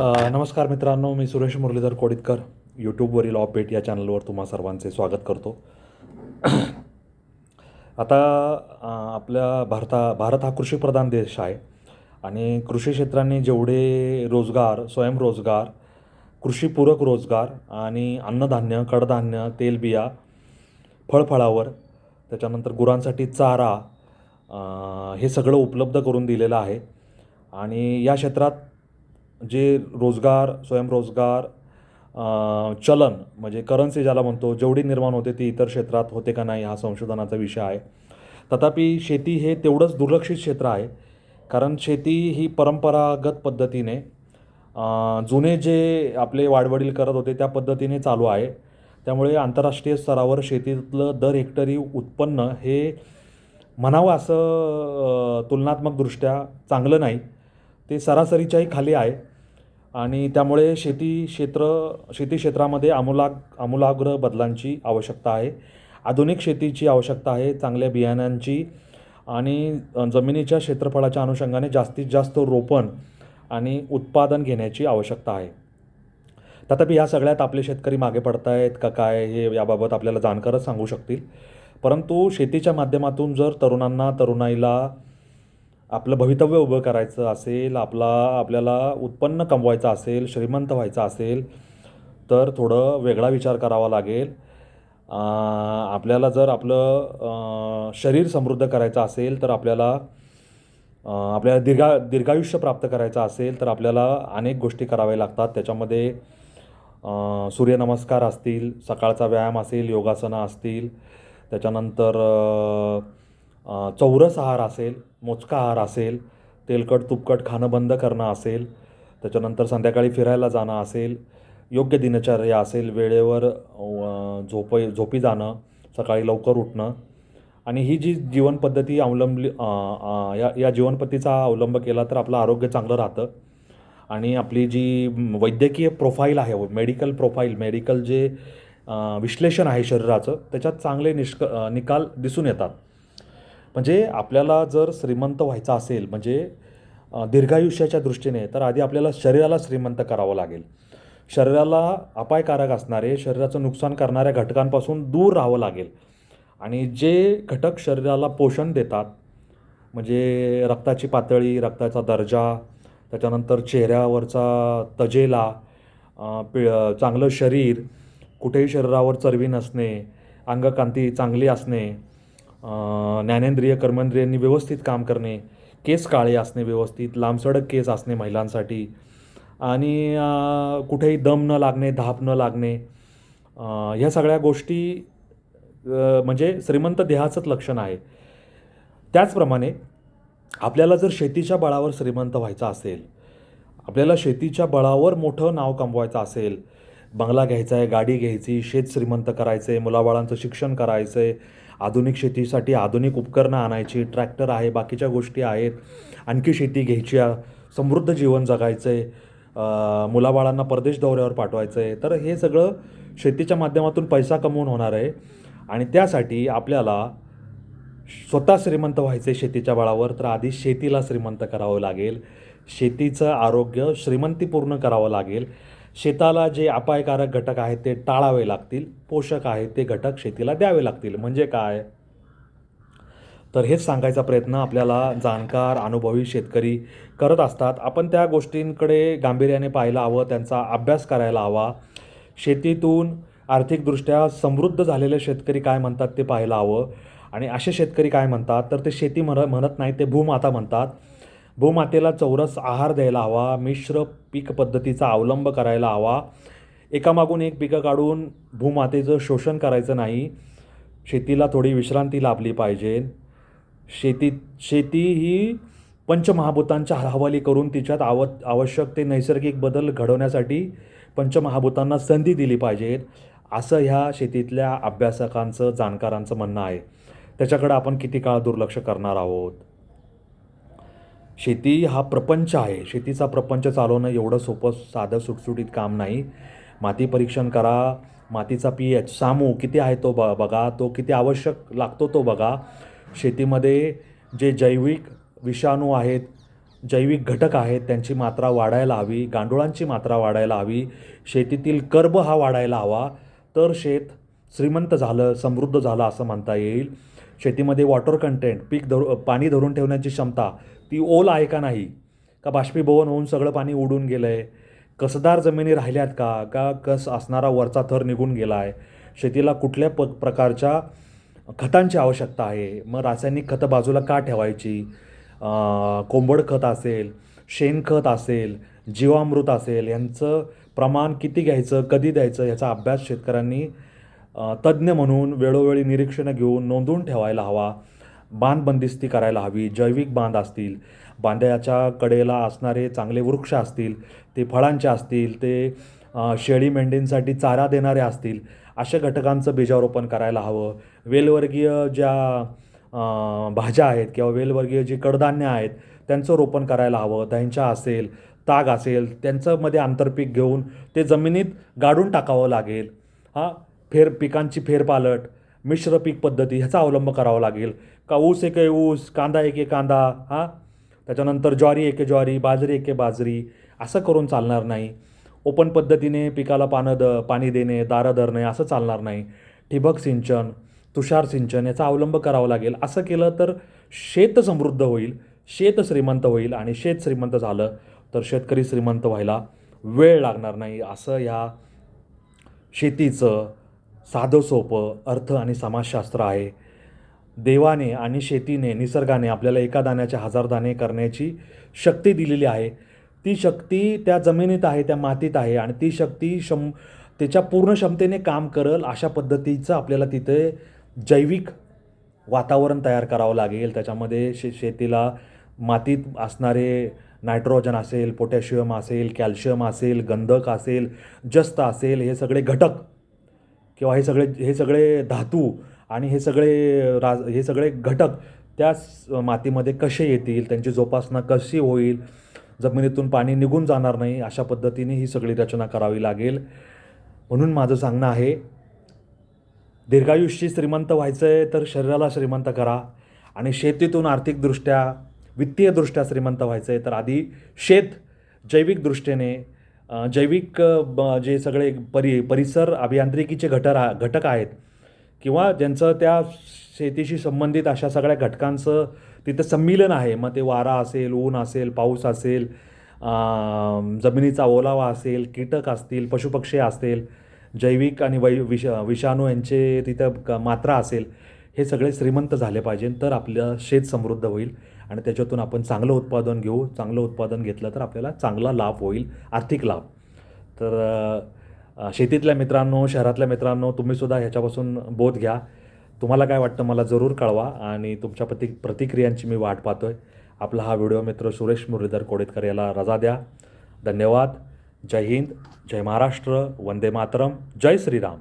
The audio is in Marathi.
नमस्कार मित्रांनो मी सुरेश मुरलीधर कोडितकर यूट्यूबवरील ऑपेट या चॅनलवर तुम्हा सर्वांचे स्वागत करतो. आता आपल्या भारता भारत हा कृषीप्रधान देश आहे आणि कृषी क्षेत्राने जेवढे रोजगार स्वयंरोजगार कृषीपूरक रोजगार आणि अन्नधान्य कडधान्य तेलबिया फळफळावर त्याच्यानंतर गुरांसाठी चारा हे सगळं उपलब्ध करून दिलेलं आहे. आणि या क्षेत्रात जे रोजगार स्वयंरोजगार चलन म्हणजे करन्सी ज्याला म्हणतो जेवढी निर्माण होते ती इतर क्षेत्रात होते का नाही हा संशोधनाचा विषय आहे. तथापि शेती हे तेवढंच दुर्लक्षित क्षेत्र आहे कारण शेती ही परंपरागत पद्धतीने जुने जे आपले वाडवडील करत होते त्या पद्धतीने चालू आहे. त्यामुळे आंतरराष्ट्रीय स्तरावर शेतीतलं दर हेक्टरी उत्पन्न हे म्हणावं असं तुलनात्मकदृष्ट्या चांगलं नाही. ते सरासरीच्याही खाली आहे. आणि त्यामुळे शेती क्षेत्र शेती क्षेत्रामध्ये आमूलाग आमूलाग्र बदलांची आवश्यकता आहे. आधुनिक शेतीची आवश्यकता आहे चांगल्या बियाण्यांची आणि जमिनीच्या क्षेत्रफळाच्या अनुषंगाने जास्तीत जास्त रोपण आणि उत्पादन घेण्याची आवश्यकता आहे. तथापि ह्या सगळ्यात आपले शेतकरी मागे पडत आहेत का काय हे याबाबत आपल्याला जाणकारच सांगू शकतील. परंतु शेतीच्या माध्यमातून जर तरुणांना तरुणाईला आपलं भवितव्य उभं करायचं असेल आपला आपल्याला उत्पन्न कमवायचं असेल श्रीमंत व्हायचं असेल तर थोडं वेगळा विचार करावा लागेल. आपल्याला जर आपलं शरीर समृद्ध करायचं असेल तर आपल्याला आपल्याला दीर्घा दीर्घायुष्य प्राप्त करायचं असेल तर आपल्याला अनेक गोष्टी कराव्या लागतात. त्याच्यामध्ये सूर्यनमस्कार असतील सकाळचा व्यायाम असेल योगासनं असतील त्याच्यानंतर चौरस आहार असेल मोजका आहार असेल तेलकट तुपकट खाणं बंद करणं असेल त्याच्यानंतर संध्याकाळी फिरायला जाणं असेल योग्य दिनचर्या असेल वेळेवर झोप झोपी जाणं सकाळी लवकर उठणं आणि ही जी जीवनपद्धती अवलंबली या या जीवनपद्धतीचा अवलंब केला तर आपलं आरोग्य चांगलं राहतं आणि आपली जी वैद्यकीय प्रोफाईल आहे मेडिकल प्रोफाईल मेडिकल जे विश्लेषण आहे शरीराचं त्याच्यात चांगले निष्क निकाल दिसून येतात. म्हणजे आपल्याला जर श्रीमंत व्हायचं असेल म्हणजे दीर्घायुष्याच्या दृष्टीने तर आधी आपल्याला शरीराला श्रीमंत करावं लागेल. शरीराला अपायकारक असणारे शरीराचं नुकसान करणाऱ्या घटकांपासून दूर राहावं लागेल. आणि जे घटक शरीराला पोषण देतात म्हणजे रक्ताची पातळी रक्ताचा दर्जा त्याच्यानंतर चेहऱ्यावरचा तजेला पि चांगलं शरीर कुठेही शरीरावर चरबी नसणे अंगकांती चांगली असणे ज्ञानेंद्रिय कर्मेंद्रियांनी व्यवस्थित काम करणे केस काळे असणे व्यवस्थित लांबसडक केस असणे महिलांसाठी. आणि कुठेही दम न लागणे धाप न लागणे ह्या सगळ्या गोष्टी म्हणजे श्रीमंत देहाचंच लक्षण आहे. त्याचप्रमाणे आपल्याला जर शेतीच्या बळावर श्रीमंत व्हायचं असेल आपल्याला शेतीच्या बळावर मोठं नाव कमवायचं असेल बंगला घ्यायचा आहे गाडी घ्यायची शेत श्रीमंत करायचं आहे मुलाबाळांचं शिक्षण करायचं आहे आधुनिक शेतीसाठी आधुनिक उपकरणं आणायची ट्रॅक्टर आहे बाकीच्या गोष्टी आहेत आणखी शेती घ्यायची आहे समृद्ध जीवन जगायचं आहे मुलाबाळांना परदेश दौऱ्यावर पाठवायचं आहे तर हे सगळं शेतीच्या माध्यमातून पैसा कमवून होणार आहे आणि त्यासाठी आपल्याला स्वतः श्रीमंत व्हायचे शेतीच्या बळावर तर आधी शेतीला श्रीमंत करावं लागेल. शेतीचं आरोग्य श्रीमंतीपूर्ण करावं लागेल. शेताला जे अपायकारक घटक आहेत ते टाळावे लागतील पोषक आहेत ते घटक शेतीला द्यावे लागतील. म्हणजे काय? तर हेच सांगायचा प्रयत्न आपल्याला जाणकार अनुभवी शेतकरी करत असतात. आपण त्या गोष्टींकडे गांभीर्याने पाहायला हवं त्यांचा अभ्यास करायला हवा. शेतीतून आर्थिकदृष्ट्या समृद्ध झालेले शेतकरी काय म्हणतात ते पाहायला हवं. आणि असे शेतकरी काय म्हणतात? तर ते शेती म्हण म्हणत नाही ते भूमाता म्हणतात. भूमातेला चौरस आहार द्यायला हवा मिश्र पीक पद्धतीचा अवलंब करायला हवा. एकामागून एक पिकं काढून भूमातेचं शोषण करायचं नाही. शेतीला थोडी विश्रांती लाभली पाहिजे. शेती शेती ही पंचमहाभूतांच्या हवाली करून तिच्यात आव आवश्यक ते नैसर्गिक बदल घडवण्यासाठी पंचमहाभूतांना संधी दिली पाहिजे. असं ह्या शेतीतल्या अभ्यासकांचं जाणकारांचं म्हणणं आहे. त्याच्याकडं आपण किती काळ दुर्लक्ष करणार आहोत? शेती हा प्रपंच आहे. शेतीचा प्रपंच चालवणं एवढं सोपं साधं सुटसुटीत काम नाही. माती परीक्षण करा. मातीचा पी एच सामू किती आहे तो ब बघा. तो किती आवश्यक लागतो तो बघा. शेतीमध्ये जे जैविक विषाणू आहेत जैविक घटक आहेत त्यांची मात्रा वाढायला हवी. गांडुळांची मात्रा वाढायला हवी. शेतीतील कर्ब हा वाढायला हवा. तर शेत श्रीमंत झालं समृद्ध झालं असं म्हणता येईल. शेतीमध्ये वॉटर कंटेंट पीक धरू पाणी धरून ठेवण्याची क्षमता ती ओल आहे का नाही? का बाष्पीभवन होऊन सगळं पाणी उडून गेलं आहे कसदार जमिनी राहिल्यात का? का कस असणारा वरचा थर निघून गेला आहे शेतीला कुठल्या प प्रकारच्या खतांची आवश्यकता आहे? मग रासायनिक खतं बाजूला का ठेवायची? कोंबड खत असेल शेणखत असेल जीवामृत असेल यांचं प्रमाण किती घ्यायचं कधी द्यायचं याचा अभ्यास शेतकऱ्यांनी तज्ज्ञ म्हणून वेळोवेळी निरीक्षणं घेऊन नोंदवून ठेवायला हवा. बांध बंदिस्ती करायला हवी जैविक बांध असतील बांध्याच्या कडेला असणारे चांगले वृक्ष असतील ते फळांचे असतील ते शेळी मेंढींसाठी चारा देणारे असतील अशा घटकांचं बीजारोपण करायला हवं. वेलवर्गीय ज्या भाज्या आहेत किंवा वेलवर्गीय जी कडधान्य आहेत त्यांचं रोपण करायला हवं. त्यांच्या असेल ताग असेल त्यांच्यामध्ये आंतरपीक घेऊन ते जमिनीत गाडून टाकावं लागेल. हां फेर पिकांची फेरपालट मिश्र पीक पद्धती ह्याचा अवलंब करावा लागेल. का ऊस एके ऊस कांदा एके कांदा हां? त्याच्यानंतर ज्वारी एके ज्वारी बाजरी एके बाजरी असं करून चालणार नाही. ओपन पद्धतीने पिकाला पानं द पाणी देणे दारं धरणे असं चालणार नाही. ठिबक सिंचन तुषार सिंचन याचा अवलंब करावा लागेल. असं केलं तर शेत समृद्ध होईल शेत श्रीमंत होईल आणि शेत श्रीमंत झालं तर शेतकरी श्रीमंत व्हायला वेळ लागणार नाही. असं ह्या शेतीचं साधं सोपं अर्थ आणि समाजशास्त्र आहे. देवाने आणि शेतीने निसर्गाने आपल्याला एका दाण्याचे हजार दाणे करण्याची शक्ती दिलेली आहे. ती शक्ती त्या जमिनीत आहे त्या मातीत आहे आणि ती शक्ती शं त्याच्या पूर्ण क्षमतेने काम करल अशा पद्धतीचं आपल्याला तिथे जैविक वातावरण तयार करावं लागेल. त्याच्यामध्ये शे शेतीला मातीत असणारे नायट्रोजन असेल पोटॅशियम असेल कॅल्शियम असेल गंधक असेल जस्त असेल हे सगळे घटक किंवा हे सगळे हे सगळे धातू आणि हे सगळे राज हे सगळे घटक त्या मातीमध्ये कसे येतील त्यांची जोपासना कशी होईल जमिनीतून पाणी निघून जाणार नाही अशा पद्धतीने ही सगळी रचना करावी लागेल. म्हणून माझं सांगणं आहे दीर्घायुष्य श्रीमंत व्हायचं आहे तर शरीराला श्रीमंत करा आणि शेतीतून आर्थिकदृष्ट्या वित्तीयदृष्ट्या श्रीमंत व्हायचं आहे तर आधी शेत जैविकदृष्टीने जैविक ब- जे सगळे परि परिसर अभियांत्रिकीचे घटर घटक आहेत किंवा ज्यांचं त्या शेतीशी संबंधित अशा सगळ्या घटकांचं तिथं संमिलन आहे. मग ते वारा असेल ऊन असेल पाऊस असेल जमिनीचा ओलावा असेल कीटक असतील पशुपक्षी असतील जैविक आणि वै विष विषाणू यांचे तिथं मात्रा असेल हे सगळे श्रीमंत झाले पाहिजे. तर आपलं शेत समृद्ध होईल. आणि त्याच्यातून आपण चांगलं उत्पादन घेऊ. चांगलं उत्पादन घेतलं तर आपल्याला चांगला लाभ होईल आर्थिक लाभ. तर शेतीतल्या मित्रांनो शहरातल्या मित्रांनो तुम्हीसुद्धा ह्याच्यापासून बोध घ्या. तुम्हाला काय वाटतं मला जरूर कळवा आणि तुमच्या प्रति प्रतिक्रियांची मी वाट पाहतो आहे आपला हा व्हिडिओ मित्र सुरेश मुरलीधर कोडेतकर याला रजा द्या. धन्यवाद. जय हिंद. जय महाराष्ट्र. वंदे मातरम. जय श्रीराम.